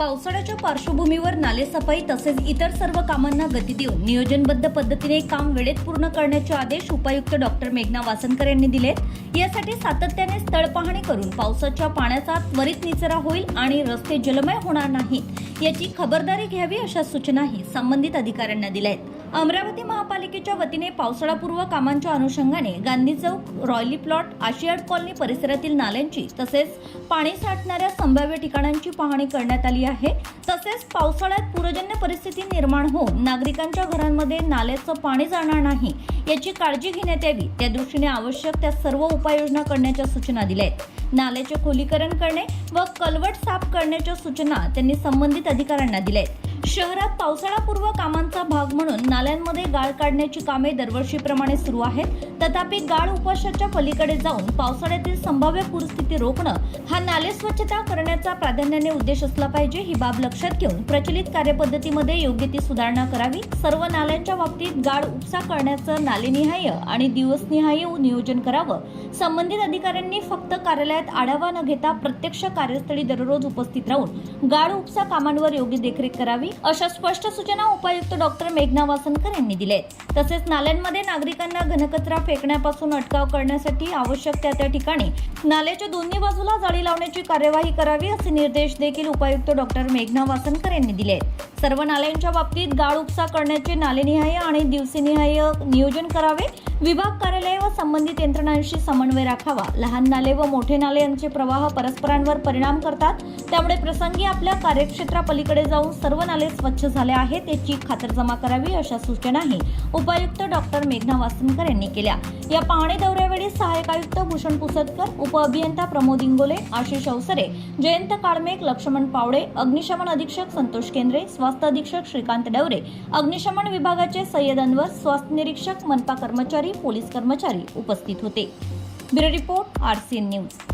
पावसाळ्याच्या पार्श्वभूमीवर नालेसफाई तसेच इतर सर्व कामांना गती देऊन नियोजनबद्ध पद्धतीने काम वेळेत पूर्ण करण्याचे आदेश उपायुक्त डॉक्टर मेघना वासनकर यांनी दिले यासाठी सातत्याने स्थळ पाहणी करून पावसाच्या पाण्याचा त्वरित निचरा होईल आणि रस्ते जलमय होणार नाहीत याची खबरदारी घ्यावी अशा सूचनाही संबंधित अधिकाऱ्यांना दिल्या आहेत अमरावती महापालिकेच्या वतीने पावसाळापूर्व कामांच्या अनुषंगाने गांधी चौक रॉयली प्लॉट आशियाड कॉलनी परिसरातील नाल्यांची तसेच पाणी साठणाऱ्या संभाव्य ठिकाणांची पाहणी करण्यात आली आहे. तसेच पावसाळ्यात पूरजन्य परिस्थिती निर्माण होऊन नागरिकांच्या घरांमध्ये नाल्याचं पाणी जाणार नाही याची काळजी घेण्यात यावी. त्या दृष्टीने आवश्यक त्या सर्व उपाययोजना करण्याच्या सूचना दिल्या आहेत. नाल्याचे खोलीकरण करणे व कलवट साफ करण्याच्या सूचना त्यांनी संबंधित अधिकाऱ्यांना दिल्या आहेत. शहरात पावसाळापूर्व कामांचा भाग म्हणून नाल्यांमध्ये गाळ काढण्याची कामे दरवर्षीप्रमाणे सुरू आहेत. तथापि गाळ उपाशाच्या पलीकडे जाऊन पावसाळ्यातील संभाव्य पूरस्थिती रोखणं हा नाले स्वच्छता करण्याचा प्राधान्याने उद्देश असला पाहिजे ही बाब लक्षात घेऊन प्रचलित कार्यपद्धतीमध्ये योग्य ती सुधारणा करावी. सर्व नाल्यांच्या बाबतीत गाळ उपसा करण्याचं नालेनिहाय आणि दिवसनिहाय नियोजन करावं. संबंधित अधिकाऱ्यांनी फक्त कार्यालयात आढावा न घेता प्रत्यक्ष कार्यस्थळी दररोज उपस्थित राहून गाळ उपसा कामांवर योग्य देखरेख करावी. अशा स्पष्ट सूचना उपायुक्त डॉक्टर मेघना वासनकर यांनी दिले तसेच नाल्यांमध्ये नागरिकांना घनकचरा फेकण्यापासून अटकाव करण्यासाठी आवश्यक त्या त्या ठिकाणी नाल्याच्या दोन्ही बाजूला जाळी लावण्याची कार्यवाही करावी असे निर्देश देखील उपायुक्त डॉक्टर मेघना वासनकर यांनी दिले सर्व नाल्यांच्या बाबतीत गाळ उपसा करण्याचे नालेनिहाय आणि दिवसेनिहाय नियोजन करावे विभाग कार्यालय व संबंधित यंत्रणांशी समन्वय राखावा. लहान नाले व मोठे नाले यांचे प्रवाह परस्परांवर परिणाम करतात. त्यामुळे प्रसंगी आपल्या कार्यक्षेत्रापलीकडे जाऊन सर्व नाले स्वच्छ झाले आहेत याची खातरजमा करावी अशा सूचनाही उपायुक्त डॉक्टर मेघना वासनकर यांनी केल्या. या पाहणी दौऱ्यावेळी सहाय्यक आयुक्त भूषण पुसदकर उपअभियंता प्रमोद इंगोले आशिष अवसरे जयंत काळमेक लक्ष्मण पावडे अग्निशमन अधीक्षक संतोष केंद्रे स्वास्थ्य अधीक्षक श्रीकांत डवरे अग्निशमन विभागाचे सय्यद अनवर स्वास्थ्य निरीक्षक मनपा कर्मचारी पोलीस कर्मचारी उपस्थित होते. Bureau report RCN news.